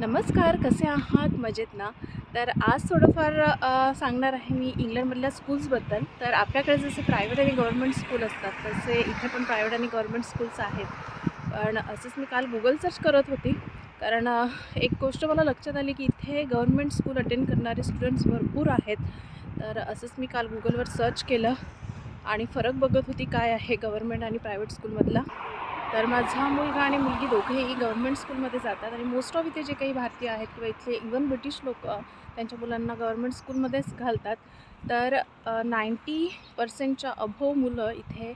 नमस्कार कसे आहात? मजेत ना? तर आज थोडंफार सांगणार आहे मी इंग्लंडमधल्या स्कूल्सबद्दल. तर आपल्याकडे जसे प्रायव्हेट आणि गव्हर्मेंट स्कूल असतात तसे इथे पण प्रायव्हेट आणि गव्हर्मेंट स्कूल्स आहेत. पण असंच मी काल गुगल सर्च करत होती. कारण एक गोष्ट मला लक्षात आली की इथे गव्हर्मेंट स्कूल अटेंड करणारे स्टुडंट्स भरपूर आहेत. तर असंच मी काल गुगलवर सर्च केलं आणि फरक बघत होती काय आहे गव्हर्मेंट आणि प्रायव्हेट स्कूलमधला. तर माझा मुलगा आणि मुलगी दोघेही गव्हर्मेंट स्कूलमध्ये जातात आणि मोस्ट ऑफ इथे जे काही भारतीय आहेत किंवा इथले इवन ब्रिटिश लोक त्यांच्या मुलांना गव्हर्मेंट स्कूलमध्येच घालतात. तर नाईंटी पर्सेंटच्या अभव मुलं इथे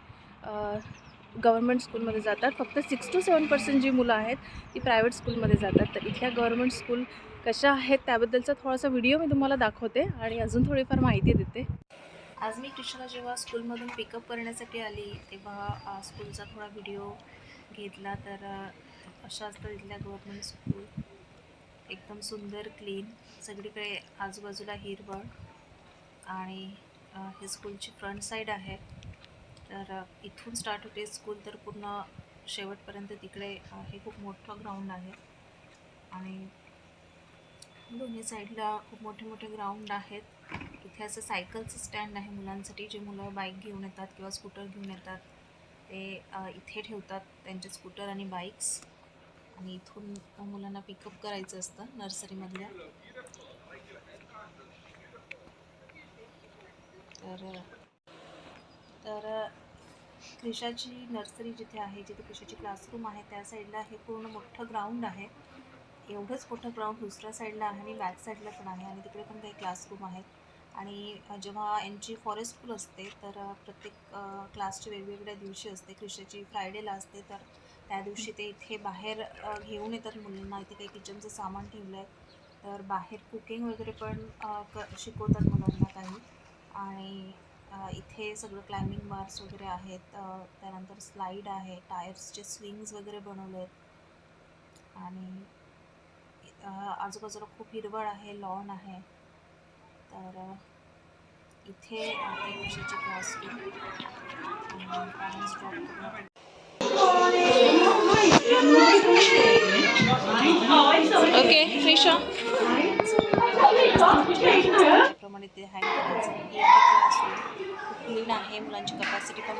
गव्हर्मेंट स्कूलमध्ये जातात. फक्त सिक्स टू सेवन पर्सेंट जी मुलं आहेत ती प्रायव्हेट स्कूलमध्ये जातात. तर इथल्या गव्हर्मेंट स्कूल कशा आहेत त्याबद्दलचा थोडासा व्हिडिओ मी तुम्हाला दाखवते आणि अजून थोडीफार माहिती देते. आज मी कृष्णा जेव्हा स्कूलमधून पिकअप करण्यासाठी आली तेव्हा स्कूलचा थोडा व्हिडिओ घेतला तर अशा असतात इथल्या गव्हर्मेंट स्कूल एकदम सुंदर क्लीन सगळीकडे आजूबाजूला हिरवळ आणि हे स्कूलची फ्रंट साईड आहे. तर इथून स्टार्ट होते स्कूल तर पूर्ण शेवटपर्यंत तिकडे हे खूप मोठं ग्राउंड आहे. आणि दोन्ही साईडला खूप मोठे मोठे ग्राउंड आहेत. इथे असं सायकलचं स्टँड आहे मुलांसाठी जे मुलं बाईक घेऊन येतात किंवा स्कूटर घेऊन येतात. ते इथे ठेवतात त्यांचे स्कूटर आणि बाईक्स. आणि इथून मुलांना पिकअप करायचं असतं नर्सरीमधल्या. तर तर क्रिशाची नर्सरी जिथे आहे जिथे क्रिशाची क्लासरूम आहे त्या साईडला हे पूर्ण मोठं ग्राउंड आहे. एवढंच मोठं ग्राउंड दुसऱ्या साईडला आहे आणि बॅक साईडला पण आहे. आणि तिकडे पण काही क्लासरूम आहेत. आणि जेव्हा यांची फॉरेस्ट स्कूल असते तर प्रत्येक क्लासचे क्लासची वेगवेगळ्या दिवशी असते. क्रिशाची फ्रायडेला असते तर त्या दिवशी ते इथे बाहेर घेऊन येतात मुलांना. इथे काही किचनचं सामान ठेवलं आहे तर बाहेर कुकिंग वगैरे पण क शिकवतात मुलांना काही. आणि इथे सगळं क्लाइम्बिंग बार्स वगैरे आहेत. त्यानंतर स्लाईड आहे. टायर्सचे स्विंग्स वगैरे बनवले आहेत आणि आजूबाजूला खूप हिरवळ आहे लॉन आहे. तर इथे कशाची क्लास पॅरेंट्स ड्रॉप करण्यासाठी ओके फ्रिशा त्याप्रमाणे ते करायचं ही क्लासरूम क्लीन आहे मुलांची कपॅसिटी पण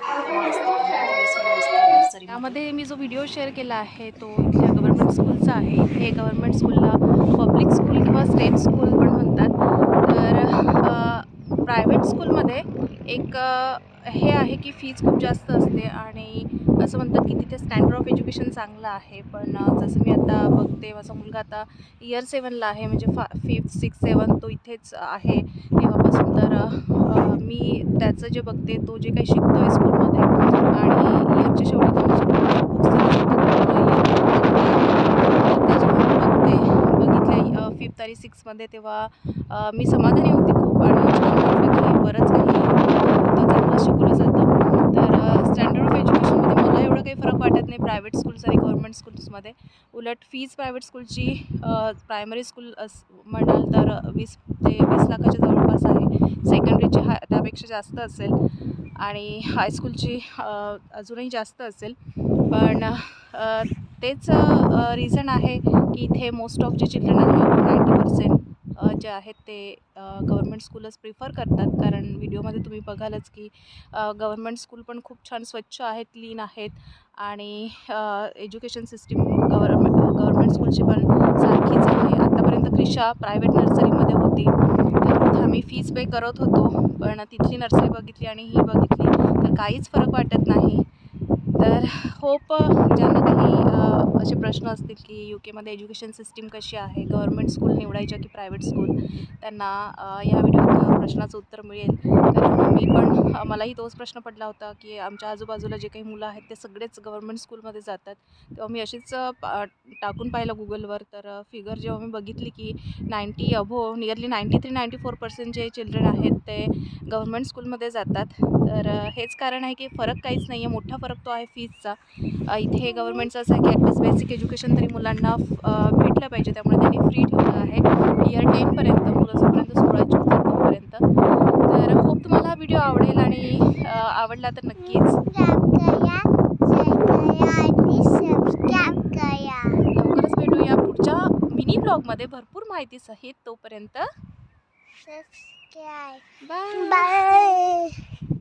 असते त्यामध्ये मी जो व्हिडिओ शेअर केला आहे तो इथल्या गव्हर्मेंट स्कूलचा आहे. इथे गव्हर्मेंट स्कूलला पब्लिक स्कूल किंवा स्टेट स्कूल पण म्हणतात. प्रायव्हेट स्कूलमध्ये एक हे आहे की फीज खूप जास्त असते आणि असं म्हणतात की तिथे स्टँडर्ड ऑफ एज्युकेशन चांगलं आहे. पण जसं मी आता बघते माझा मुलगा आता इयर सेवनला आहे म्हणजे फा फिफ्थ सिक्स सेवन तो इथेच आहे. तेव्हापासून तर मी त्याचं जे बघते तो जे काही शिकतो आहे स्कूलमध्ये आणि इयरच्या शेवटी तो माझ्या बुक्स बघते बघितल्या फिफ्थ आणि सिक्समध्ये तेव्हा मी समाधानी होते खूप आणि बरंच काही होतं चांगलं शिकलं जातं. तर स्टँडर्ड ऑफ एज्युकेशनमध्ये मला एवढं काही फरक वाटत नाही प्रायव्हेट स्कूल्स आणि गव्हर्मेंट स्कूल्समध्ये उलट फीज प्रायव्हेट स्कूलची प्रायमरी स्कूल अस म्हणाल तर वीस ते वीस लाखाच्या जवळपास आहे. सेकंडरीची हा त्यापेक्षा जास्त असेल आणि हायस्कूलची अजूनही जास्त असेल. पण तेच रिझन आहे की इथे मोस्ट ऑफ जे चिल्ड्रन आहेत नाईंटी पर्सेंट जे आहेत ते गव्हर्मेंट स्कूलच प्रिफर करतात. कारण व्हिडिओमध्ये तुम्ही बघालच की गव्हर्मेंट स्कूल पण खूप छान स्वच्छ आहेत क्लीन आहेत आणि एज्युकेशन सिस्टीम गव्हर्मेंट गव्हर्मेंट स्कूलची पण सारखीच आहे. आत्तापर्यंत क्रिशा प्रायव्हेट नर्सरीमध्ये होती. तर आम्ही फीज पे करत होतो पण तिथली नर्सरी बघितली आणि ही बघितली. तर काहीच फरक वाटत नाही. तर होप ज्यांना काही अ, असे प्रश्न असतील की यू केमध्ये एज्युकेशन सिस्टीम कशी आहे? गव्हर्मेंट स्कूल निवडायच्या की प्रायव्हेट स्कूल त्यांना या व्हिडिओत प्रश्नाचं उत्तर मिळेल. कारण मी पण मलाही तोच प्रश्न पडला होता की आमच्या आजूबाजूला जे काही मुलं आहेत ते सगळेच गव्हर्मेंट स्कूलमध्ये जातात. तेव्हा मी अशीच पा- टाकून पाहिलं गुगलवर तर फिगर जेव्हा मी बघितली की ninety अभो nearly ninety three ninety four percent जे चिल्ड्रन आहेत ते गव्हर्मेंट स्कूलमध्ये जातात. तर हेच कारण आहे की फरक काहीच नाही आहे मोठा फरक तो आहे फीजचा इथे गव्हर्मेंटचं असं आहे की ॲटलिस्ट बेसिक एज्युकेशन तरी मुलांना भेटलं पाहिजे. त्यामुळे त्यांनी फ्री ठेवलं आहे. इयर टेनपर्यंत मुलं जोपर्यंत सोळाची होतात तोपर्यंत. तर होप तुम्हाला हा व्हिडिओ आवडेल आणि आवडला तर नक्कीच. लवकरच भेटूया पुढच्या मिनी ब्लॉगमध्ये भरपूर माहिती सहित तोपर्यंत. बाय